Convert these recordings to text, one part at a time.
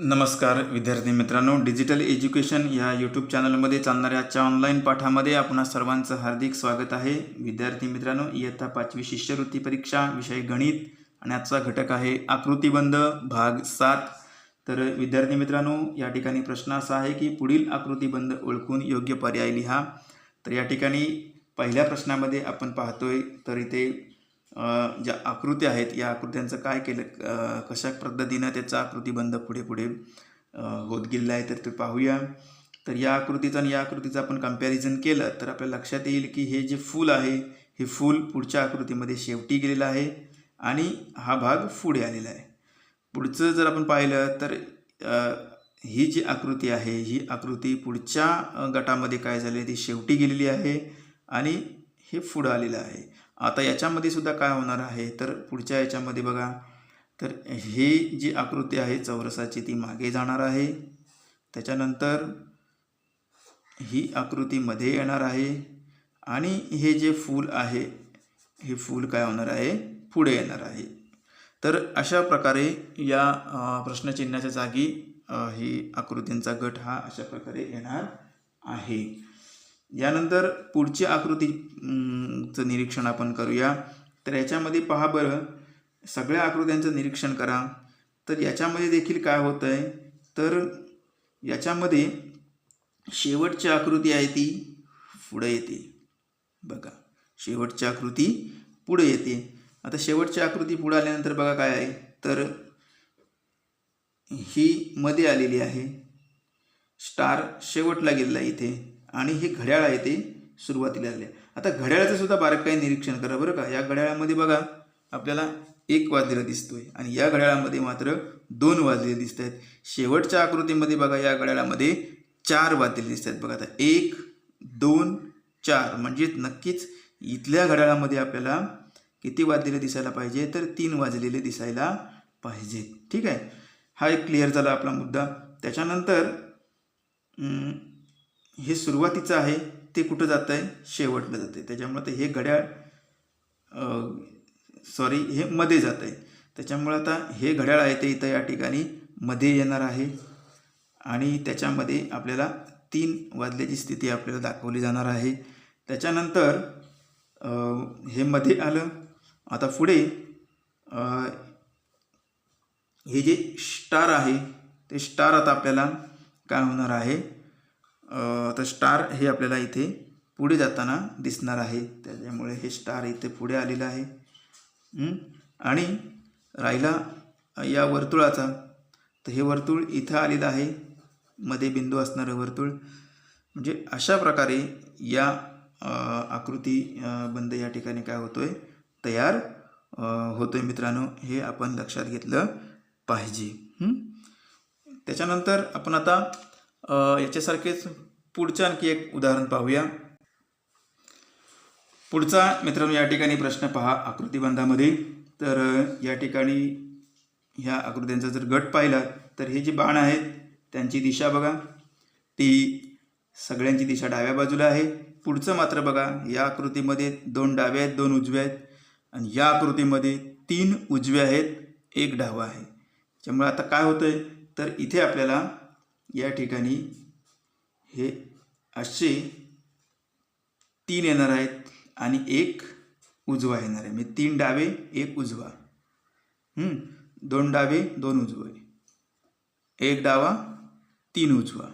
नमस्कार विद्यार्थी मित्रांनो. डिजिटल एज्युकेशन या यूट्यूब चॅनलमध्ये चालणाऱ्या आजच्या ऑनलाईन पाठामध्ये आपणा सर्वांचं हार्दिक स्वागत आहे. विद्यार्थी मित्रांनो इयत्ता पाचवी शिष्यवृत्ती परीक्षा विषय गणित आणि आजचा घटक आहे आकृतिबंध भाग सात. तर विद्यार्थी मित्रांनो या ठिकाणी प्रश्न असा आहे की पुढील आकृतिबंध ओळखून योग्य पर्याय लिहा. तर या ठिकाणी पहिल्या प्रश्नामध्ये आपण पाहतोय तर इथे ज्या आकृत्या आहेत या आकृत्यांचं काय केलं कशा पद्धतीनं त्याचा आकृतीबंध पुढे पुढे होत गेलेला आहे तर ते पाहूया. तर या आकृतीचं आणि या आकृतीचं आपण कंपॅरिझन केलं तर आपल्या लक्षात येईल की हे जे फूल आहे हे फूल पुढच्या आकृतीमध्ये शेवटी गेलेलं आहे आणि हा भाग पुढे आलेला आहे. पुढचं जर आपण पाहिलं तर ही जी आकृती आहे ही आकृती पुढच्या गटामध्ये काय झाली ती शेवटी गेलेली आहे आणि हे पुढं आलेलं आहे. आता याच्यामध्ये सुद्धा काय होणार आहे? तर पुढच्या याच्यामध्ये बघा. तर ही जी आकृती आहे चौरसाची ती मागे जाणार आहे. त्याच्यानंतर ही आकृतीमध्ये येणार आहे. आणि हे जे फूल आहे हे फूल काय होणार आहे? पुढे येणार आहे. तर अशा प्रकारे या प्रश्नचिन्हाच्या जागी ही आकृतींचा गट हा अशा प्रकारे येणार आहे. यानंतर पुढची आकृतीचं चं निरीक्षण आपण करूया. तर याच्यामध्ये पहा बरं सगळ्या आकृत्यांचं निरीक्षण करा. तर याच्यामध्ये देखील काय होतं आहे तर याच्यामध्ये शेवटची आकृती आहे ती पुढे येते. बघा शेवटची आकृती पुढे येते. आता शेवटची आकृती पुढे आल्यानंतर बघा काय आहे? तर ही मध्ये आलेली आहे. स्टार शेवटला गेलेला इथे. आणि हे घड्याळ आहे ते सुरुवातीला आले. आता घड्याळाचं सुद्धा बारकाई निरीक्षण करा बरं का. या घड्याळामध्ये बघा आपल्याला एक वाजलेलं दिसतोय आणि या घड्याळामध्ये मात्र दोन वाजलेले दिसत आहेत शेवटच्या आकृतीमध्ये बघा या घड्याळामध्ये चार वाजलेले दिसत आहेत बघा आता एक दोन चार. म्हणजेच नक्कीच इथल्या घड्याळामध्ये आपल्याला किती वाजलेले दिसायला पाहिजे तर तीन वाजलेले दिसायला पाहिजेत. ठीक आहे? हा एक क्लिअर झाला आपला मुद्दा. त्याच्यानंतर हे सुरुवातीचं आहे ते कुठं जातं आहे शेवटला जातं आहे त्याच्यामुळं ते हे घड्याळ सॉरी हे मध्ये जातं आहे त्याच्यामुळं आता हे घड्याळ आहे ते इथं या ठिकाणी मध्ये येणार आहे. आणि त्याच्यामध्ये आपल्याला तीन वाजल्याची स्थिती आपल्याला दाखवली जाणार आहे. त्याच्यानंतर हे मध्ये आलं. आता पुढे हे जे स्टार आहे ते स्टार आता आपल्याला काय होणार आहे? तर स्टार हे आपल्याला इथे पुढे जाताना दिसणार आहे. त्याच्यामुळे हे स्टार इथे पुढे आलेलं आहे. आणि राहिला या वर्तुळाचा. तर हे वर्तुळ इथं आलेलं आहे. मध्ये बिंदू असणारं वर्तुळ. म्हणजे अशा प्रकारे या आकृती बंद या ठिकाणी काय होतो आहे तयार होतो आहे मित्रांनो. हे आपण लक्षात घेतलं पाहिजे. त्याच्यानंतर आपण आता याच्यासारखेच पुढचं आणखी एक उदाहरण पाहूया. पुढचा मित्रांनो या ठिकाणी प्रश्न पहा आकृतीबंधामध्ये. तर या ठिकाणी ह्या आकृत्यांचा जर गट पाहिला तर हे जे बाण आहेत त्यांची दिशा बघा. ती सगळ्यांची दिशा डाव्या बाजूला आहे. पुढचं मात्र बघा या आकृतीमध्ये दोन डाव्या आहेत दोन उजव्या आहेत. आणि या आकृतीमध्ये तीन उजव्या आहेत एक डावा आहे. त्यामुळे आता काय होतं आहे तर इथे आपल्याला या ठिकाणी हे असे तीन येणार आहेत आणि एक उजवा येणार आहे. म्हणजे तीन डावे एक उजवा. दोन डावे दोन उजवे. एक डावा तीन उजवा.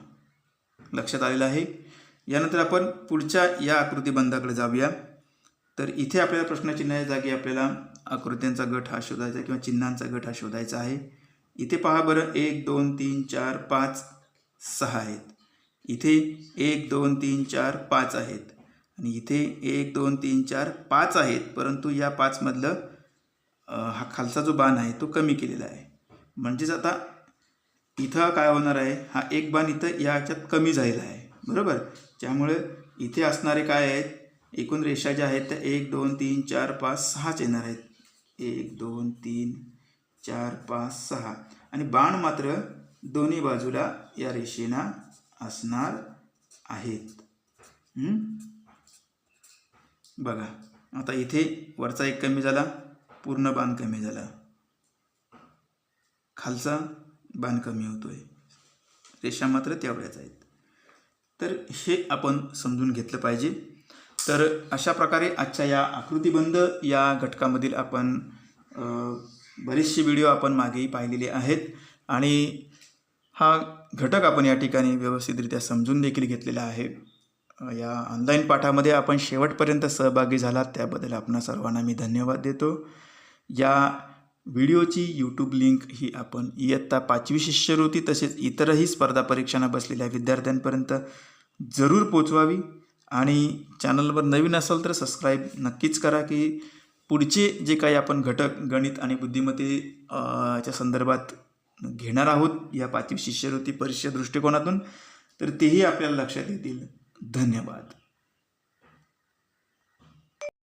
लक्षात आलेलं आहे? यानंतर आपण पुढच्या या आकृतीबंधाकडे जाऊया. तर इथे आपल्याला प्रश्नचिन्हाच्या जागी आपल्याला आकृत्यांचा गट हा शोधायचा किंवा चिन्हांचा गट हा शोधायचा आहे. इथे पहा बरं. एक दोन तीन चार पाच. सहा आहेत. इथे एक दोन तीन चार पाच आहेत. आणि इथे एक दोन तीन चार पाच आहेत परंतु या पाचमधलं हा खालचा जो बाण आहे तो कमी केलेला आहे. म्हणजेच आता इथं काय होणार आहे हा एक बाण इथं याच्यात कमी झालेला आहे. बरोबर? त्यामुळे इथे असणारे काय आहेत? एकूण रेषा ज्या आहेत त्या एक दोन तीन चार पाच सहाच येणार आहेत. एक दोन तीन चार पाच सहा. आणि बाण मात्र दोन्ही बाजूला या रेषेना असणार आहेत. बघा आता इथे वरचा एक कमी झाला पूर्ण बाण कमी झाला. खालचा बाण कमी होतो आहे रेषा मात्र तेवढ्याच आहेत. तर हे आपण समजून घेतलं पाहिजे. तर अशा प्रकारे आजच्या या आकृतीबंध या घटकामधील आपण बरेचसे व्हिडिओ आपण मागेही पाहिलेले आहेत. आणि हा घटक आपण या ठिकाणी व्यवस्थितरित्या समजून देखील घेतलेला आहे. या ऑनलाईन पाठामध्ये आपण शेवटपर्यंत सहभागी झालात त्याबद्दल आपणा सर्वांना मी धन्यवाद देतो. या व्हिडिओची यूट्यूब लिंक ही आपण इयत्ता पाचवी शिष्यवृत्ती तसेच इतरही स्पर्धा परीक्षांना बसलेल्या विद्यार्थ्यांपर्यंत जरूर पोचवावी आणि चॅनलवर नवीन असाल तर सबस्क्राईब नक्कीच करा की पुढचे जे काही आपण घटक गणित आणि बुद्धिमत्तेच्या संदर्भात घेणार आहोत या पाचवी शिष्यवृत्ती परीक्षा दृष्टिकोनातून तर तेही आपल्याला लक्षात येतील. धन्यवाद.